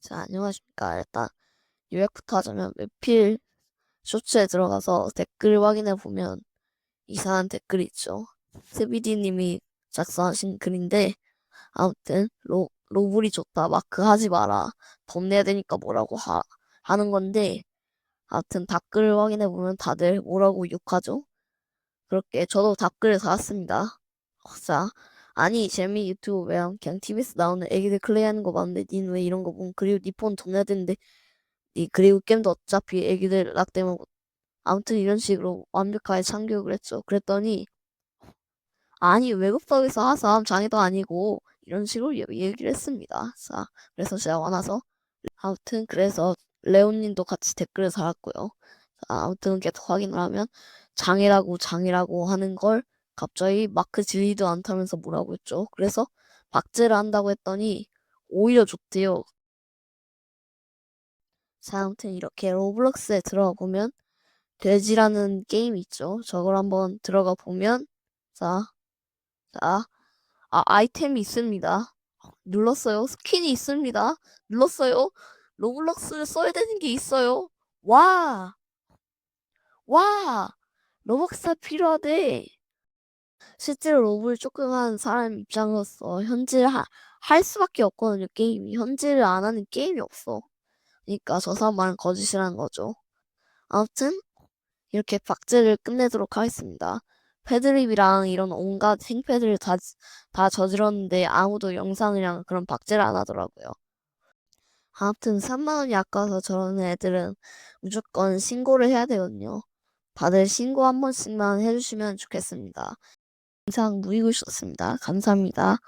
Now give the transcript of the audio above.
자, 안녕하십니까. 일단 요약부터 하자면 매필 쇼츠에 들어가서 댓글 확인해 보면 이상한 댓글이 있죠. 스비디님이 작성하신 글인데 아무튼 로, 로블이 좋다. 마크 하지 마라. 돈 내야 되니까 뭐라고 하, 하는 건데 아무튼 댓글 확인해 보면 다들 뭐라고 욕하죠? 그렇게 저도 댓글을 달았습니다. 자, 아니 재미 유튜브 왜 안- 그냥 TV에서 나오는 애기들 클레이하는 거 봤는데 닌 왜 이런 거 보면 그리고 니폰 돈 내야 되는데 니 그리고 게임도 어차피 애기들 락되면 아무튼 이런 식으로 완벽하게 참교육을 했죠. 그랬더니 아니 외국법에서 하삼 장애도 아니고 이런 식으로 얘- 얘기를 했습니다. 자, 그래서 제가 화나서 아무튼 그래서 레온님도 같이 댓글을 달았고요. 자, 아무튼 계속 확인을 하면 장애라고 장애라고 하는 걸 갑자기 마크 질리도 않다면서 뭐라고 했죠. 그래서 박제를 한다고 했더니 오히려 좋대요. 자, 아무튼 이렇게 로블록스에 들어가 보면 돼지라는 게임이 있죠. 저걸 한번 들어가 보면 자, 자, 아, 아이템이 있습니다. 눌렀어요. 스킨이 있습니다. 눌렀어요. 로블록스를 써야 되는 게 있어요. 와! 와! 로벅스가 필요하대. 실제로 로블 조금 한 사람 입장으로서 현질 하, 할 수밖에 없거든요, 게임이. 현질을 안 하는 게임이 없어. 그러니까 저 사람 말은 거짓이라는 거죠. 아무튼 이렇게 박제를 끝내도록 하겠습니다. 패드립이랑 이런 온갖 행패들을 다, 다 저질렀는데 아무도 영상이랑 그런 박제를 안 하더라고요. 아무튼 3만원이 아까워서 저런 애들은 무조건 신고를 해야 되거든요. 다들 신고 한 번씩만 해주시면 좋겠습니다. 영상 무이고 있었습니다. 감사합니다.